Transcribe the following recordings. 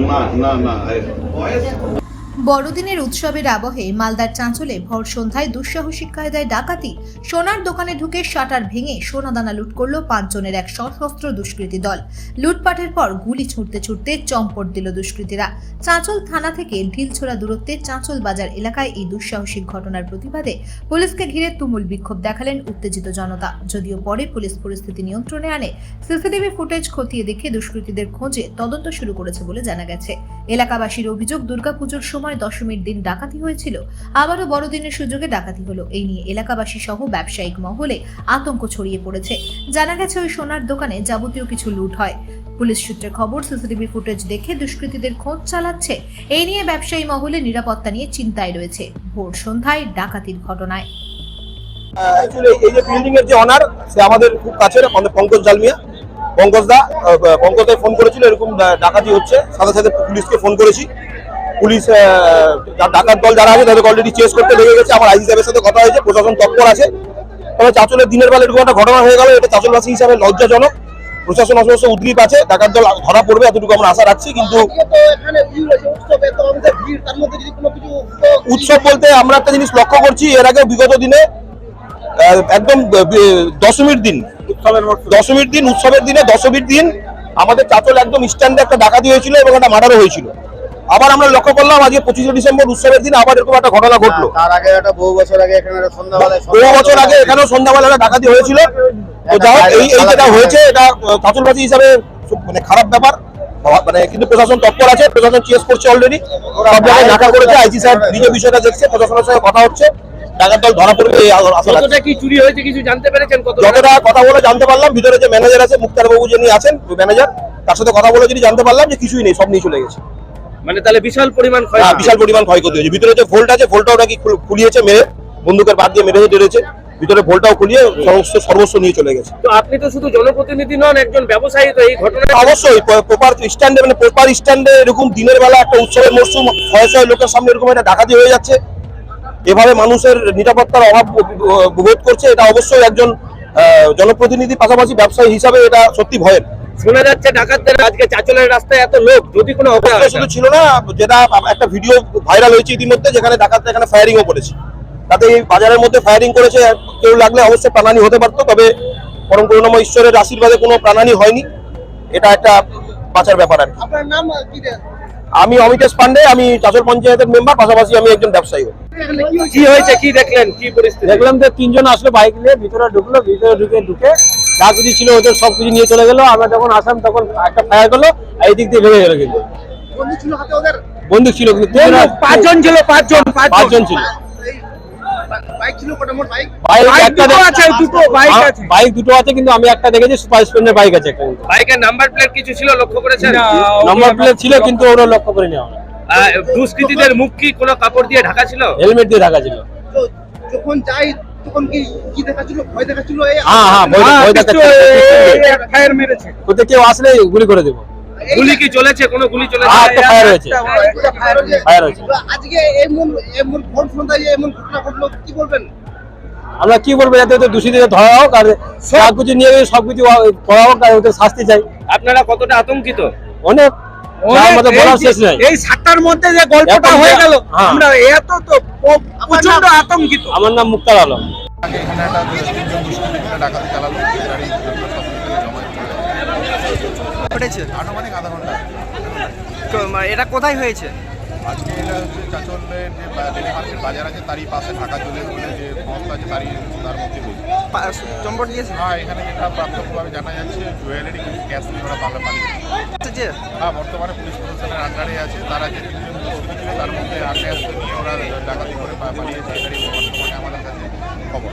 না না না বড়দিনের উৎসবের আবহে মালদার চাঁচলে ভর সন্ধ্যায় দুঃসাহসিক কায়দায় ডাকাতি, সোনার দোকানে ঢুকে শাটার ভেঙে সোনাদানা লুট করল পাঁচজনের এক সশস্ত্র দুষ্কৃতী দল। লুটপাটের পর গুলি ছুটতে ছুটতে চম্পট দিল দুষ্কৃতীরা। চাঁচল থানা থেকে ঢিলছোড়া দূরত্বে চাঁচল বাজার এলাকায় এই দুঃসাহসিক ঘটনার প্রতিবাদে পুলিশকে ঘিরে তুমুল বিক্ষোভ দেখালেন উত্তেজিত জনতা। যদিও পরে পুলিশ পরিস্থিতি নিয়ন্ত্রণে আনে, সিসিটিভি ফুটেজ খতিয়ে দেখে দুষ্কৃতীদের খোঁজে তদন্ত শুরু করেছে বলে জানা গেছে। এলাকাবাসীর অভিযোগ, দুর্গাপুজোর সময় দশমীর দিন ডাকাতি হয়েছিল। আবারও বড়দিনের সুযোগে ডাকাতি হলো। এই নিয়ে এলাকাবাসী সহ ব্যবসায়িক মহলে আতঙ্ক ছড়িয়ে পড়েছে। জানা গেছে, ওই সোনার দোকানে যাবতীয় কিছু লুট হয়। পুলিশ সূত্রে খবর, সিসিটিভি ফুটেজ দেখে দুষ্কৃতীদের খোঁজ চালাচ্ছে। এই নিয়ে ব্যবসায়ী মহলে নিরাপত্তা নিয়ে চিন্তায় রয়েছে ভোর সন্ধ্যায় ডাকাতির ঘটনায়। এই যে বিল্ডিং এর যে অনার সে আমাদের খুব কাছের, আমাদের পঙ্কজ জালমিয়া পঙ্কজ দা পঙ্কজ ফোন করেছিল, এরকম ডাকাতি হচ্ছে। সাথে সাথে পুলিশকে ফোন করেছি। পুলিশ ডাকাত দল যারা আছে তাদের অলরেডি চেস করতে লেগে গেছে। আমার আইজি সাহেবের সাথে কথা হয়েছে প্রশাসন তৎপর আছে। তবে চাঁচলের দিনের বেলা এরকম একটা ঘটনা হয়ে গেল এটা চাঁচলবাসী হিসাবে লজ্জাজনক। প্রশাসন অসমস্ত উদ্গ্রীব আছে ডাকাত দল ধরা পড়বে এতটুকু আমরা আশা রাখছি কিন্তু উৎসব বলতে আমরা একটা জিনিস লক্ষ্য করছি এর আগে বিগত দিনে একদম দশমীর দিন। দশমীর দিন উৎসবের দিনে দশমীর দিন আমাদের চাচল একদম স্ট্যান্ডে একটা ডাকাতি হয়েছিল এবং একটা মার্ডারও হয়েছিল। আবার আমরা লক্ষ্য করলাম আজকে পঁচিশে ডিসেম্বর উৎসবের দিন আবার এরকম একটা ঘটনা ঘটলো। তার আগে একটা বহু বছর আগে এখানে বহু বছর আগে এখানেও সন্ধ্যাবেলা একটা ডাকাতি হয়েছিল। তো যাই এই এই যেটা হয়েছে এটা হিসাবে মানে খারাপ ব্যাপার। মানে কিন্তু প্রশাসন তৎপর আছে প্রশাসন চেস করছে অলরেডি সব জায়গায় ঢাকা করেছে আইজি সাহেব নিজে বিষয়টা দেখছে প্রশাসনের সঙ্গে কথা হচ্ছে। ডাকাত দল ধরা পড়বে এই আশা কতটা কি চুরি হয়েছে কিছু জানতে পেরেছেন? কত যতটা কথা বলে জানতে পারলাম ভিতরে যে ম্যানেজার আছে মুক্তার বাবু যিনি আছেন ম্যানেজার তার সাথে কথা বলে যদি জানতে পারলাম যে কিছুই নেই সব নিয়ে চলে গেছে। মানে তাহলে বিশাল পরিমাণ ক্ষয় হ্যাঁ, বিশাল পরিমাণ ক্ষয়ক্ষতি হয়েছে। ভিতরে যে ভোল্ট আছে ভোল্টটাও নাকি খুল- খুলিয়েছে মেরে? বন্দুকের বাদ দিয়ে মেরে ধরেছে ভিতরে ভোল্টটাও খুলিয়ে সমস্ত সর্বস্ব নিয়ে চলে গেছে। তো আপনি তো শুধু জনপ্রতিনিধি নন একজন ব্যবসায়ী তো এই ঘটনায় অবশ্যই প্রপার স্ট্যান্ডে মানে প্রপার স্ট্যান্ডে এরকম দিনের বেলা একটা উৎসবের মরশুম শয়ে শয়ে লোকের সামনে এরকম একটা ডাকাতি হয়ে যাচ্ছে। এভাবে মানুষের নিরাপত্তার অভাব বোধ করছে। এটা অবশ্যই একজন জনপ্রতিনিধি পাশাপাশি ব্যবসায়ী হিসাবে এটা সত্যি ভয়ের। শোনা যাচ্ছে ডাকাতদের আজকে চাচলের রাস্তায় এত লোক যদি কোনো অপরাধ শুধু ছিল না যেটা একটা ভিডিও ভাইরাল হয়েছে ইতিমধ্যে যেখানে ডাকাতরা এখানে ফায়ারিংও করেছে তাতে এই বাজারের মধ্যে ফায়ারিং করেছে কেউ লাগলে অবশ্যই প্রাণহানি হতে পারতো তবে পরম করুণাময় ঈশ্বরের আশীর্বাদে কোনো প্রাণানি হয়নি এটা একটা বাঁচার ব্যাপার আর কি। আপনার নাম কি আমি অমিতেশ পান্ডে আমি চাচল পঞ্চায়েতের মেম্বার পাশাপাশি আমি একজন ব্যবসায়ী কি হয়েছে? কি দেখলেন কি পরিস্থিতি দেখলাম যে তিনজন আসলো বাইক নিয়ে ভিতরে ঢুকলো ভিতরে ঢুকে ঢুকে যা কিছু ছিল ওদের সব কিছু নিয়ে চলে গেলো। আমরা যখন আসলাম তখন একটা ফায়ার করল এই দিক দিয়ে ভেঙে গেলো কিন্তু। বন্ধু ছিল বন্দুক ছিল কিন্তু পাঁচজন ছিল পাঁচজন পাঁচজন। ছিল। বাইক দুটো আছে, দুটো বাইক আ- আছে। বাইক দুটো আছে কিন্তু আমি একটা দেখেছি সুপার স্প্লেন্ডার বাইক আছে একটা বাইকের নাম্বার প্লেট কিছু ছিল লক্ষ্য করেছেন? নাম্বার প্লেট ছিল কিন্তু ওরা লক্ষ্য আহ, দুষ্কৃতীদের মুখ কি কোনো কাপড় দিয়ে ঢাকা ছিল? হেলমেট দিয়ে ঢাকা ছিল। যখন যাই তখন কি কি দেখাচ্ছিল? ভয় দেখাচ্ছিল এই হ্যাঁ হ্যাঁ ভয় ফায়ার মেরেছে। কোথাও কেউ আসলে গুলি করে দেবো। গুলি কি চলেছে? কোনো গুলি চলেছে? হ্যাঁ একটা ফায়ার হয়েছে। ফায়ার হয়েছে। তো আজকে এমন এমন সন্ধ্যায় এমন ঘটনা ঘটলো কি বলবেন? আমরা কি বলব যাতে ওদের ধরা হোক আর সব কিছু নিয়ে সব কিছু করা হোক আর ওদের শাস্তি চাই। আপনারা কতটা আতঙ্কিত? অনেক যার মধ্যে বলার শেষ নাই। এই সাতটার মধ্যে যে গল্পটা হয়ে গেল। আমরা এত তো প্রচণ্ড আতঙ্কিত। আমার নাম মুক্তার আলম। এখানে একটা ডাকাতি চালালো আনুমানিক আধা ঘণ্টা। এটা কোথায় হয়েছে? আজকে এটা হচ্ছে চাচলের যে মার্কেট বাজার আছে তারই পাশে ঢাকা চলে বলে যে সংস্থা আছে তারই তার মধ্যে চম্পট দিয়েছে হ্যাঁ এখানে যেটা প্রাথমিকভাবে জানা যাচ্ছে জুয়েলারি কিছু ক্যাশ নিয়ে ওরা পাল্লা পালিয়ে যে হ্যাঁ বর্তমানে পুলিশ প্রশাসনের আন্ডারে আছে তারা যে তিনজন দুষ্কৃতী ছিল তার মধ্যে আগে আসতে নিয়ে ওরা ডাকাতি করে পালিয়েছে এটারই বর্তমানে আমাদের কাছে খবর।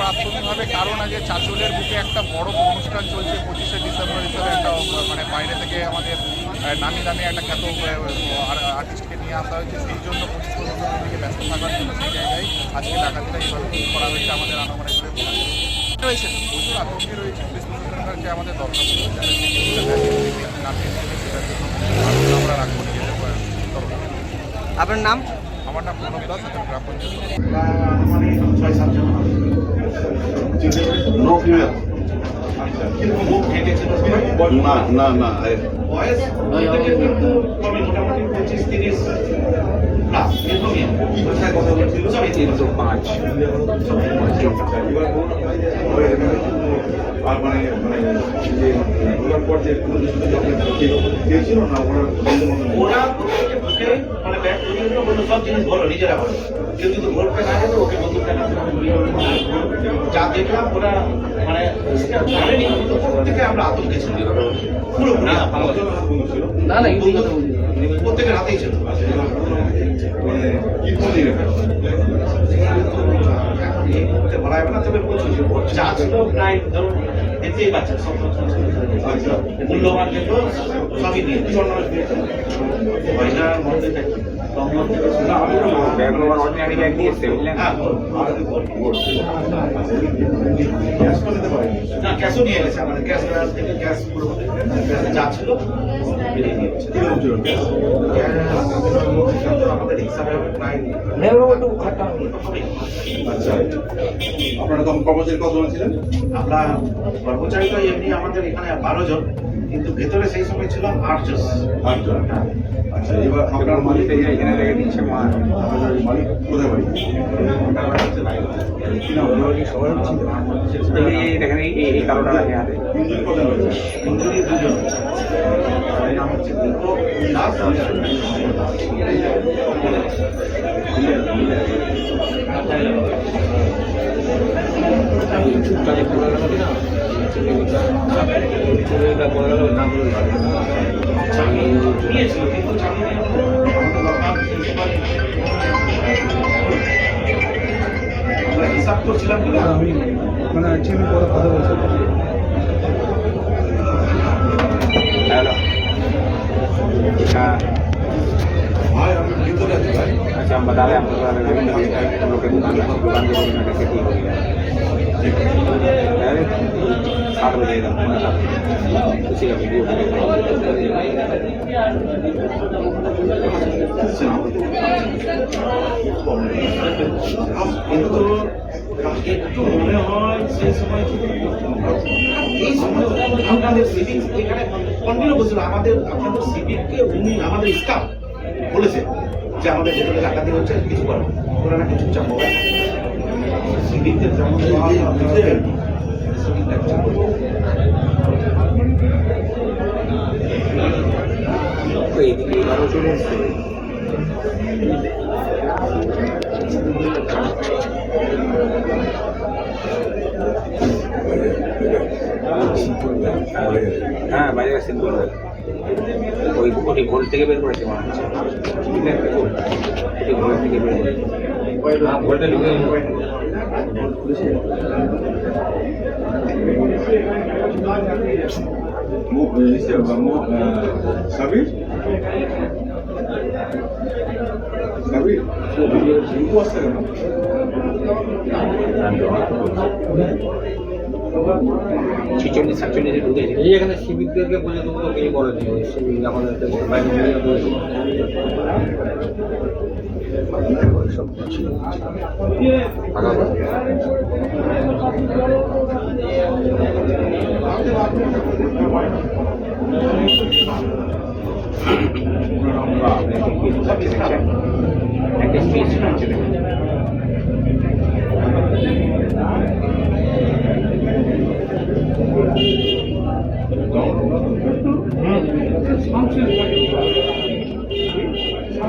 প্রাথমিকভাবে কারণ আগে চাচলের বুকে একটা বড় অনুষ্ঠান চলছে পঁচিশে ডিসেম্বর হিসেবে একটা মানে বাইরে থেকে আমাদের নামি দামি একটা খ্যাত আর্টিস্টকে নিয়ে আসা হয়েছে সেই জন্য পুলিশ প্রশাসনের দিকে ব্যস্ত থাকার জন্য সেই জায়গায় আজকে ডাকাতিটা এইভাবে করা হয়েছে আমাদের আনুমানিক করে। রয়েছে প্রচুর আতঙ্কে রয়েছে পুলিশ প্রশাসনের কাছে আমাদের দরকার আমরা রাখব নিজেদের আপনার নাম? আমার নাম প্রণব দাস এখন গ্রাম পঞ্চায়েত নো না না তিনশো পাঁচ। আর মানে মানে যে ওনার পর যে দিয়েছিল না ওরা প্রত্যেকে মানে পর্যন্ত বলল সব জিনিস বলো নিজেরা বলো। কেউ যদি ভোটটা না যেত ওকে বন্দুকটা না যা দেখলাম ওরা মানে জানেনি প্রত্যেকে আমরা আতঙ্কে ছিল পুরোপুরি না না প্রত্যেকের হাতেই ছিল। মানে বলি যাবে না তবে যা ছিল প্রায় ধরুন দেখতেই বাচ্চা সব আচ্ছা মূল্যবান যেগুলো সবই দিয়ে স্বর্ণ দিয়েছে মধ্যে না ক্যাশও নিয়ে গেছে আমাদের ক্যাশ থেকে ক্যাশ পুরো যা ছিল আপনারা তখন কর্মচারী কতজন ছিলেন? আমরা কর্মচারী তো এমনি আমাদের এখানে বারো জন। কিন্তু ভেতরে সেই সময় ছিলাম আটজন আটজন আচ্ছা এবার আপনার মালিক এখানে রেখে দিচ্ছে মালিক কোথায় বাড়ি নাম এখানে এই কারোটা রাখে হাতে ইঞ্জুরি কোথায় রয়েছে ইঞ্জুরি দুজন তার নাম হচ্ছে দীপক দাস চাকরি নিয়েছিল কিন্তু চাকরি আমরা হিসাব করছিলাম কি না আমি মানে আছি আমি পরে কথা বলছি হ্যালো हाँ ভাই আমি ভিতরে আছি ভাই अच्छा हम बता रहे हैं आपको बता रहे हैं कि हम लोग के दुकान दुकान के बोलने कैसे ठीक हो गया একটু মনে হয় সেই সময় এই সময় আপনাদের সিভিক এখানে কন্টিনিউ বলছিল, আমাদের আপনাদের সিভিককে উনি আমাদের স্টাফ বলেছে যে আমাদের ভেতরে ডাকাতি হচ্ছে, কিছু করো নাকি চুপচাপ হবে সিভিকদের যেমন হয়। এইদিকে এবারও চলে এসছে হ্যাঁ বাইরে আসছেন ওই ওটি ভোল থেকে বের করেছে মনে হচ্ছে। ওটি থেকে বের করেছে। ভোলটা ঢুকে সাবির সাবির হিন্দু আসছে কেন ছিচল্লিশ সাতচল্লিশে ঢুকেছে এই এখানে শিবিরদেরকে বলে দেবো তো কিছু করেনি ওই শিবির আমাদের বাইরে নিয়ে বলেছে একটা স্পেস হচ্ছে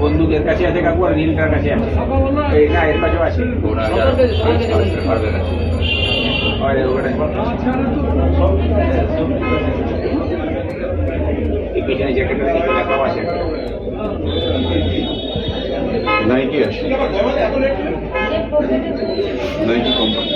বন্দুকের কাছে আছে কাকু আর নীলটার কাছে আছে। এই না এর কাছেও আছে। এই পিছনে জ্যাকেটটা দেখি লেখাও আছে। নাইকি আছে। Nike company